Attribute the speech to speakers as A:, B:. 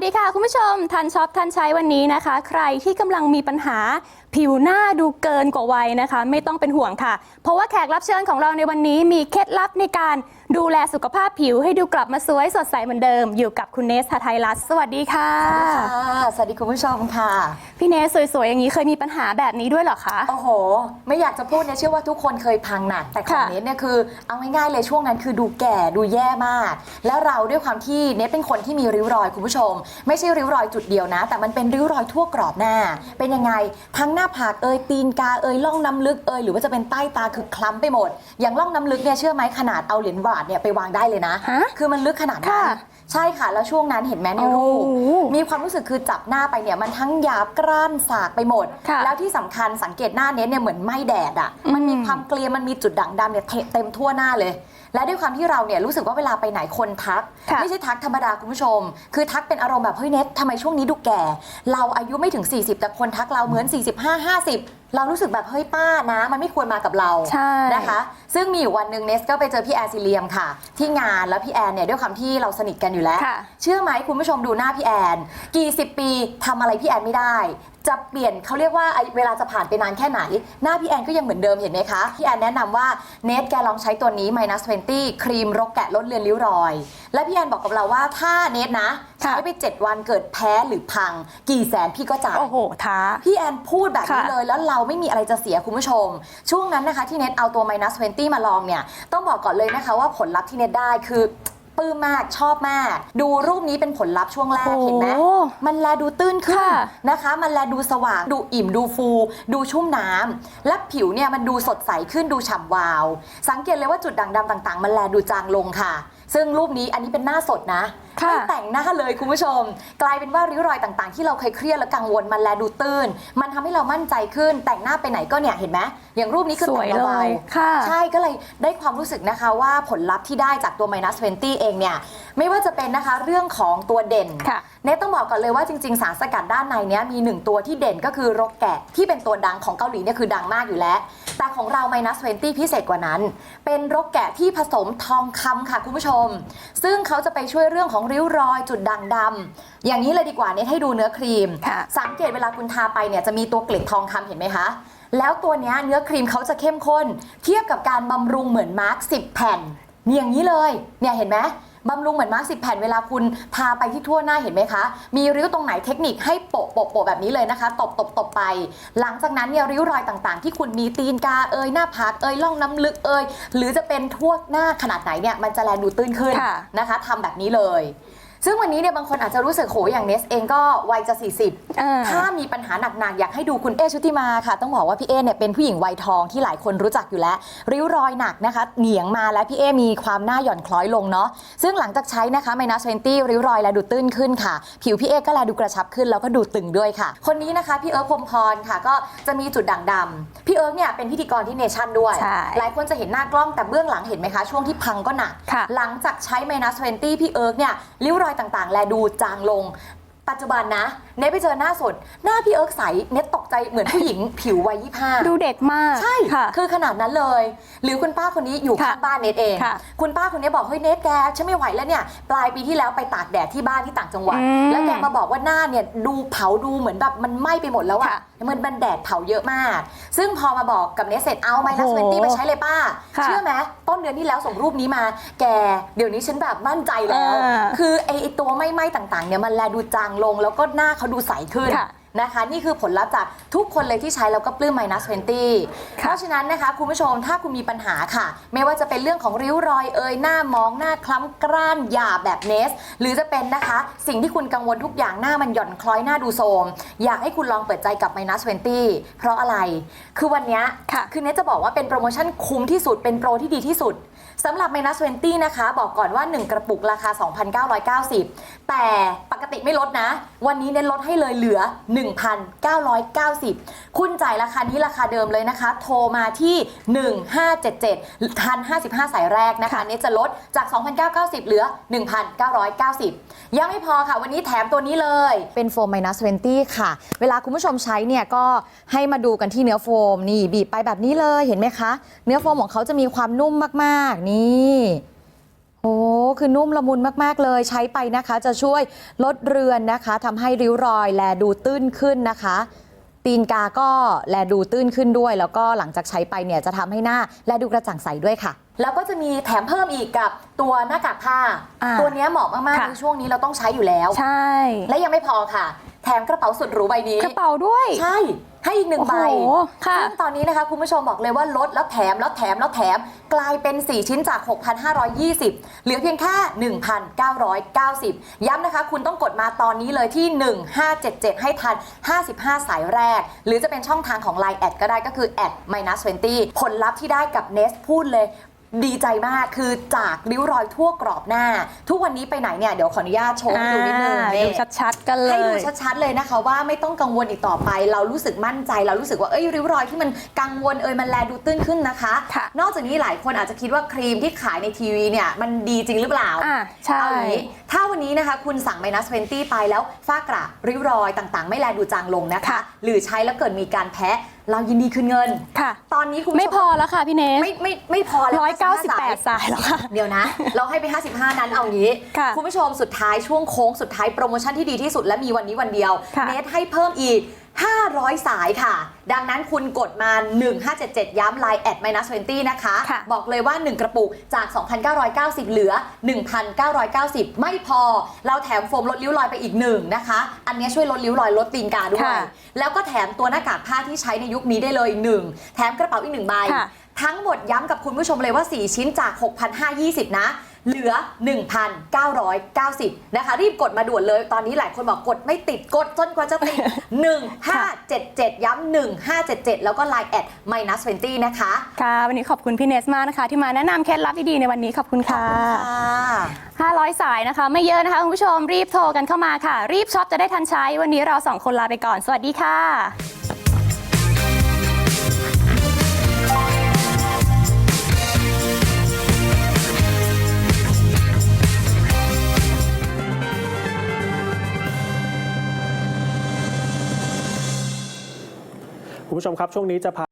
A: วัสดีค่ะ คุณผู้ชมทันช็อปทันใช้วันนี้นะคะ ใครที่กำลังมีปัญหาผิวหน้าดูเกินกว่าวัยนะคะ ไม่ต้องเป็นห่วงค่ะ เพราะว่าแขกรับเชิญของเราในวันนี้มีเคล็ดลับในการดูแลสุขภาพผิวให้ดูกลับมาสวยสดใสเหมือนเดิม อยู่กับคุณเนสทาไทยรัฐสวัสดีค่ะ
B: ค่ะ สวัสดีคุณผู้ชมค่ะ
A: พี่เนสสวยๆ อย่างนี้เคยมีปัญหาแบบนี้ด้วยเหรอคะ
B: โอ้โห ไม่อยากจะพูดเนี่ยเชื่อว่าทุกคนเคยพังหนักแต่ของ
A: ค่ะ
B: เนทเนี่ยคือเอาง่ายๆเลยช่วงนั้นคือดูแก่ดูแย่มาก แล้วเราด้วยความที่เนทเป็นคนที่มีริ้วรอยคุณผู้ชมไม่ใช่ริ้วรอยจุดเดียวนะ แต่มันเป็นริ้วรอยทั่วกรอบหน้า เป็นยังไงทั้งหน้าผากเอยตีนกาเอยล่องน้ำลึกเอยหรือว่าจะเป็นใต้ตาคือคล้ำไปหมด อย่างล่องน้ำลึกเนี่ยเชื่อไหมขนาดเอาเหรียญบาทเนี่ยไปวางได้เลยนะ
A: ฮะ
B: คือมันลึกขนาดนั้น
A: ค่ะ
B: ใช่ค่ะ แล้วช่วงนั้นเห็นไหมในรูป
A: โอ้โห
B: มีความรู้สึกคือจับหน้าไปเนี่ยมันทั้งหยาบกร้านสากไปหมด
A: ค่ะ
B: แล้วที่สำคัญสังเกตหน้าเน็ตเนี่ยเหมือนไหม้แดดอะ่ะ มันมี
A: อืม
B: ความเกลียมมันมีจุดด่างดำเนี่ยเทเต็มทั่วหน้าเลยและด้วยความที่เราเนี่ยรู้สึกว่าเวลาไปไหนคนทัก
A: ค่ะ
B: ไม่ใช่ทักธรรมดาคุณผู้ชม คือทักเป็นอารมณ์แบบเฮ้ยเน็ตทำไมช่วงนี้ดูแก่ เราอายุไม่ถึง 40 แต่คนทักเราเหมือน 45 50เรารู้สึกแบบเฮ้ยป้านะ มันไม่ควรมากับเรา
A: ใช่
B: นะคะ ซึ่งมีอยู่วันหนึ่งเนสก็ไปเจอพี่แอนซิเลียมค่ะ ที่งานแล้วพี่แอนเนี่ยด้วยความที่เราสนิทกันอยู่แล้ว
A: ค่ะ
B: เชื่อไหมคุณผู้ชมดูหน้าพี่แอน กี่สิบปีทำอะไรพี่แอนไม่ได้จะเปลี่ยนเขาเรียกว่าไอ้เวลาจะผ่านไปนานแค่ไหน หน้าพี่แอนก็ยังเหมือนเดิมเห็นไหมคะ พี่แอนแนะนำว่าเนทแกลองใช้ตัวนี้ minus 20 ครีมรกแกะลดเลือนริ้วรอย และพี่แอนบอกกับเราว่าถ้าเนทนะใช้ไป 7 วันเกิดแพ้หรือพัง กี่แสนพี่ก็จ่าย
A: โอ้โหท้า
B: พี่แอนพูดแบบนี้
A: ค่ะ
B: เลยแล้วเราไม่มีอะไรจะเสียคุณผู้ชม ช่วงนั้นนะคะที่เน็ตเอาตัว minus 20 มาลองเนี่ยต้องบอกก่อนเลยนะคะว่าผลลัพธ์ที่เน็ตได้คือ ปลื้มมากชอบมาก ดูรูปนี้เป็นผลลัพธ์ช่วงแรก
A: โอ้
B: เห็นไหมมันแลดูตื้นขึ้น
A: ค่ะ
B: นะคะ มันแลดูสว่างดูอิ่มดูฟู ดูชุ่มน้ำและผิวเนี่ยมันดูสดใสขึ้นดูฉ่ำวาว สังเกตเลยว่าจุดด่างดำต่างๆ มันแลดูจางลงค่ะ ซึ่งรูปนี้อันนี้เป็นหน้าสดนะ
A: ค่ะ
B: ไม่แต่งหน้าเลยคุณผู้ชม กลายเป็นว่าริ้วรอยต่างๆ ที่เราเคยเครียดและกังวลมันแลดูตื้น มันทำให้เรามั่นใจขึ้น แต่งหน้าไปไหนก็เนี่ยเห็นไหมอย่างรูปนี้คือ
A: ส
B: แต่
A: วย
B: ง
A: เล
B: เบาย
A: ค่ะ
B: ๆใช่ก็เลยได้ความรู้สึกนะคะว่าผลลัพธ์ที่ได้จากตัว minus 20 เองเนี่ยไม่ว่าจะเป็นนะคะเรื่องของตัวเด่น
A: ค่ะ
B: เนทต้องบอกก่อนเลยว่าจริง ๆ สารสกัดด้านในเนี้ยมีหนึ่งตัวที่เด่นก็คือรกแกะที่เป็นตัวดังของเกาหลีเนี่ยคือดังมากอยู่แล้ว แต่ของเรา minus 20 พิเศษกว่านั้น เป็นรกแกะที่ผสมทองคำค่ะคุณผู้ชม ซึ่งเขาจะไปช่วยเรื่องของริ้วรอยจุดด่างดำอย่างนี้เลยดีกว่าเนทให้ดูเนื้อครีม
A: ค่ะ
B: สังเกตเวลาคุณทาไปเนี่ยจะมีตัวเกล็ดทองคำเห็นไหมคะ แล้วตัวเนี้ยเนื้อครีมเขาจะเข้มข้น เทียบกับการบำรุงเหมือนมาร์ก10 แผ่นเนี่ยอย่างนี้เลยเนี่ยเห็นไหม บำรุงเหมือนมาร์ก10แผ่นเวลาคุณทาไปที่ทั่วหน้าเห็นไหมคะ มีริ้วตรงไหนเทคนิคให้โปะโปะโปะแบบนี้เลยนะคะ ตบตบตบไป หลังจากนั้นเนี่ยริ้วรอยต่างๆ ที่คุณมีตีนกาเอยหน้าผากเอยล่องน้ำลึกเอยหรือจะเป็นทั่วหน้าขนาดไหนเนี่ยมันจะแลดูตื้นขึ้น
A: ค่ะ
B: นะคะทำแบบนี้เลย ซึ่งวันนี้เนี่ยบางคนอาจจะรู้สึกโหอย่างเนสเองก็วัยจะ 40
A: อ่า
B: ถ้ามีปัญหาหนักๆ อยากให้ดูคุณเอชุติมาค่ะ ต้องบอกว่าพี่เอเนี่ยเป็นผู้หญิงวัยทองที่หลายคนรู้จักอยู่แล้ว ริ้วรอยหนักนะคะ เหนียงมาแล้วพี่เอมีความหน้าหย่อนคล้อยลงเนาะซึ่งหลังจากใช้นะคะไมนัสเวนตี้ริ้วรอยและดูตื้นขึ้นค่ะ ผิวพี่เอก็แลดูกระชับขึ้นแล้วก็ดูตึงด้วยค่ะ คนนี้นะคะพี่เอิร์กพรหมพรค่ะ ก็จะมีจุดด่างดำพี่เอิร์กเนี่ยเป็นพิธีกรที่เนชั่นด้วย
A: ใช่
B: หลายคนจะเห็นหน้ากล้องแต่เบื้องหลังเห็นไหมคะช่วงที่พังก็หนัก
A: ค่ะ
B: หลังจากใช้ minus 20พี่เอิร์กเนี่ยริ้วรอยต่างๆ แลดูจางลง ปัจจุบันนะ เนทไปเจอหน้าสด หน้าพี่เอิร์กใส เนทตกใจเหมือนผู้หญิง ผิววัยยี่ห้า
A: ดูเด็กมาก
B: ใช่
A: ค่ะ
B: คือขนาดนั้นเลย หรือคุณป้าคนนี้อยู่
A: ค่ะ
B: ข้างบ้านเนทเอง
A: ค่ะ
B: คุณป้าคนนี้บอกเฮ้ยเนทแกฉันไม่ไหวแล้วเนี่ย ปลายปีที่แล้วไปตากแดดที่บ้านที่ต่างจังหวัด
A: อืม
B: แล้วแกมาบอกว่าหน้าเนี่ยดูเผาดูเหมือนแบบมันไหม้ไปหมดแล้วอะ
A: ค่ะ
B: มันมันแดดเผาเยอะมาก ซึ่งพอมาบอกกับเนทเสร็จเอา minus
A: โอ้โห
B: 20ไปใช้เลยป้า
A: ค่ะ
B: เชื่อไหมต้นเดือนที่แล้วส่งรูปนี้มา แกเดี๋ยวนี้ฉันแบบมั่นใจแล้ว
A: อ่า
B: คือไอไอ้ตัวไม่ไหม้ต่างๆเนี่ยมันแลดูจางลงแล้วก็หน้าเขาดูใสขึ้น
A: ค่ะ
B: นะคะ นี่คือผลลัพธ์จากทุกคนเลยที่ใช้แล้วก็ปลื้ม minus 20 เพราะฉะนั้นนะคะคุณผู้ชมถ้าคุณมีปัญหาค่ะ ไม่ว่าจะเป็นเรื่องของริ้วรอยเอยหน้ามองหน้าคล้ำกร้านหยาบแบบเนส หรือจะเป็นนะคะ สิ่งที่คุณกังวลทุกอย่างหน้ามันหย่อนคล้อยหน้าดูโทรมอยากให้คุณลองเปิดใจกับ minus 20 เพราะอะไร คือวันเนี้ย
A: ค่ะ
B: คือเนสจะบอกว่าเป็นโปรโมชั่นคุ้มที่สุดเป็นโปรที่ดีที่สุดสำหรับ minus 20 นะคะ บอกก่อนว่า 1 กระปุกราคา 2,990 แต่ปกติไม่ลดนะ วันนี้เน้นลดให้เลยเหลือ1,990 คุณจ่ายราคานี้ราคาเดิมเลยนะคะ โทรมาที่ 1577 ทัน 55 สายแรกนะคะ
A: ค่ะ
B: เนสจะลดจาก 2,990 เหลือ 1,990 ยังไม่พอค่ะ วันนี้แถมตัวนี้เลย เป็นโฟม minus 20 ค่ะ เวลาคุณผู้ชมใช้เนี่ยก็ให้มาดูกันที่เนื้อโฟม นี่บีบไปแบบนี้เลยเห็นไหมคะ เนื้อโฟมของเขาจะมีความนุ่มมาก ๆ นี่โหโอ้คือนุ่มละมุนมาก ๆ เลยใช้ไปนะคะ จะช่วยลดเรือนนะคะทำให้ริ้วรอยแลดูตื้นขึ้นนะคะ ตีนกาก็แลดูตื้นขึ้นด้วย แล้วก็หลังจากใช้ไปเนี่ยจะทำให้หน้าแลดูกระจ่างใสด้วยค่ะ แล้วก็จะมีแถมเพิ่มอีกกับตัวหน้ากากผ้า
A: อ่า
B: ตัวเนี้ยเหมาะมากๆ
A: ค่ะ
B: ในช่วงนี้เราต้องใช้อยู่แล้ว
A: ใช่
B: และยังไม่พอค่ะแถมกระเป๋าสุดหรูใบนี้
A: กระเป๋าด้วย
B: ใช่ ให้อีกหนึ่ง
A: โอ้
B: ใบ
A: โหค่ะ
B: ซึ่งตอนนี้นะคะคุณผู้ชมบอกเลยว่าลดแล้วแถมแล้วแถมแล้วแถม กลายเป็น 4 ชิ้นจาก 6,520 เหลือเพียงแค่ 1,990 ย้ำนะคะ คุณต้องกดมาตอนนี้เลยที่ 1577 ให้ทัน 55 สายแรก หรือจะเป็นช่องทางของ Line แอดก็ได้ก็คือแอด minus 20ผลลัพธ์ที่ได้กับ Nest พูดเลย ดีใจมากคือจากริ้วรอยทั่วกรอบหน้า ทุกวันนี้ไปไหนเนี่ยเดี๋ยวขออนุญาตโชว์ให้ดูนิดนึง
A: อ่า
B: นี่
A: ดูชัดๆกันเล
B: ให้ดู
A: ย
B: ชัดๆเลยนะคะ ว่าไม่ต้องกังวลอีกต่อไป เรารู้สึกมั่นใจ เรารู้สึกว่าเอ้ยริ้วรอยที่มันกังวลเอยมันแลดูตื้นขึ้นนะคะ
A: ค่ะ
B: นอกจากนี้หลายคนอาจจะคิดว่าครีมที่ขายในทีวีเนี่ยมันดีจริงหรือเปล่า
A: อ่าใช่
B: เอาอย่างนี้ ถ้าวันนี้นะคะคุณสั่ง minus 20 ไปแล้วฝ้ากระริ้วรอยต่างๆ ไม่แลดูจางลงนะคะ
A: ค่ะ
B: หรือใช้แล้วเกิดมีการแพ้ เรายินดีคืนเงิน
A: ค่ะ
B: ตอนนี้คุณผู้ช
A: ไม่พอแล้วค่ะพี่เนส
B: ไม่ไม่ไม่พอแล้ว
A: ร้อยเก้าสิบแปด
B: 55
A: สายแล้วค่ะ
B: เดี๋ยวนะ เราให้ไป 55 นั้นเอางี้
A: ค่ะ
B: ณผู้ชมสุดท้ายช่วงโค้งสุดท้ายโปรโมชั่นที่ดีที่สุดและมีวันนี้วันเดียว
A: ค่ะ
B: เนทให้เพิ่มอีก 500 สายค่ะ ดังนั้นคุณกดมา 1577 ย้ำไลน์แอด minus 20 นะคะ
A: ค่ะ
B: บอกเลยว่า 1 กระปุกจาก 2,990 เหลือ 1,990 ไม่พอ เราแถมโฟมลดริ้วรอยไปอีกหนึ่งนะคะ อันนี้ช่วยลดริ้วรอยลดตีนกาด้วย
A: ค่ะ
B: แล้วก็แถมตัวหน้ากากผ้าที่ใช้ในยุคนี้ได้เลยหนึ่งแถมกระเป๋าอีกหนึ่งใบ
A: ค่ะ
B: ทั้งหมดย้ำกับคุณผู้ชมเลยว่า 4 ชิ้นจาก 6,520 นะ เหลือ 1,990 นะคะ รีบกดมาด่วนเลย ตอนนี้หลายคนบอกกดไม่ติดกดจนกว่าจะติด 1577 ย้ำ1577 แล้วก็ Line แอด minus 20 นะคะ
A: ค่ะ วันนี้ขอบคุณพี่เนสมากนะคะ ที่มาแนะนำเคล็ดลับดีๆในวันนี้ขอบคุณค่ะ 500 สายนะคะ ไม่เยอะนะคะคุณผู้ชมรีบโทรกันเข้ามาค่ะ รีบช็อปจะได้ทันใช้วันนี้เราสองคนลาไปก่อน สวัสดีค่ะ
C: ผู้ชมครับ ช่วงนี้จะพา